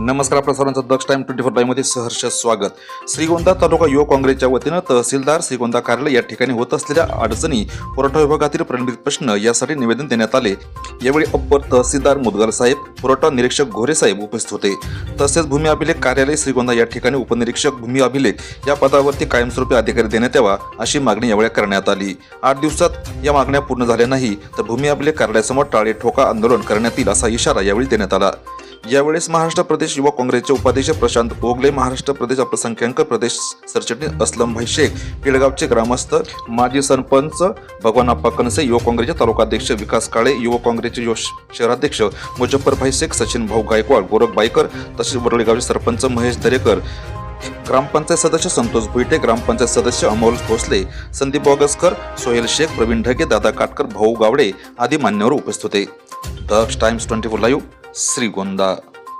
नमस्कार आपल्या सर्वांचं दक्ष टाइम ट्वेंटी फोरमध्ये सहर्ष स्वागत. श्रीगोंदा तालुका युवक काँग्रेसच्या वतीनं तहसीलदार श्रीगोंदा कार्यालय या ठिकाणी होत असलेल्या अडचणी पुरवठा विभागातील प्रलंबित प्रश्न यासाठी निवेदन देण्यात आले. यावेळी अप्पर तहसीलदार मुदगल साहेब पुरवठा निरीक्षक घोरे साहेब उपस्थित होते. तसेच भूमी अभिलेख कार्यालय श्रीगोंदा या ठिकाणी उपनिरीक्षक भूमी अभिलेख या पदावरती कायमस्वरूपी अधिकारी देण्यात यावा अशी मागणी यावेळी करण्यात आली. आठ दिवसात या मागण्या पूर्ण झाल्या नाही तर भूमी अभिलेख कार्यालयासमोर टाळे ठोका आंदोलन करण्यात येईल असा इशारा यावेळी देण्यात आला. यावेळेस महाराष्ट्र प्रदेश युवक काँग्रेसचे उपाध्यक्ष प्रशांत गोगले महाराष्ट्र प्रदेश अल्पसंख्याक प्रदेश सरचिटणीस असलम भाई शेख पिळगावचे ग्रामस्थ माजी सरपंच भगवान आप्पा कनसे युवक काँग्रेसचे तालुकाध्यक्ष विकास काळे युवक काँग्रेसचे युव शहराध्यक्ष मुजफ्फरभाई शेख सचिन भाऊ गायकवाड गोरख बाईकर तसेच वरळीगावचे सरपंच महेश दरेकर ग्रामपंचायत सदस्य संतोष भुईटे ग्रामपंचायत सदस्य अमोल भोसले संदीप बोगसकर सोहेल शेख प्रवीण ढगे दादा काटकर भाऊ गावडे आदी मान्यवर उपस्थित होते. Daksh times twenty four live Shrigonda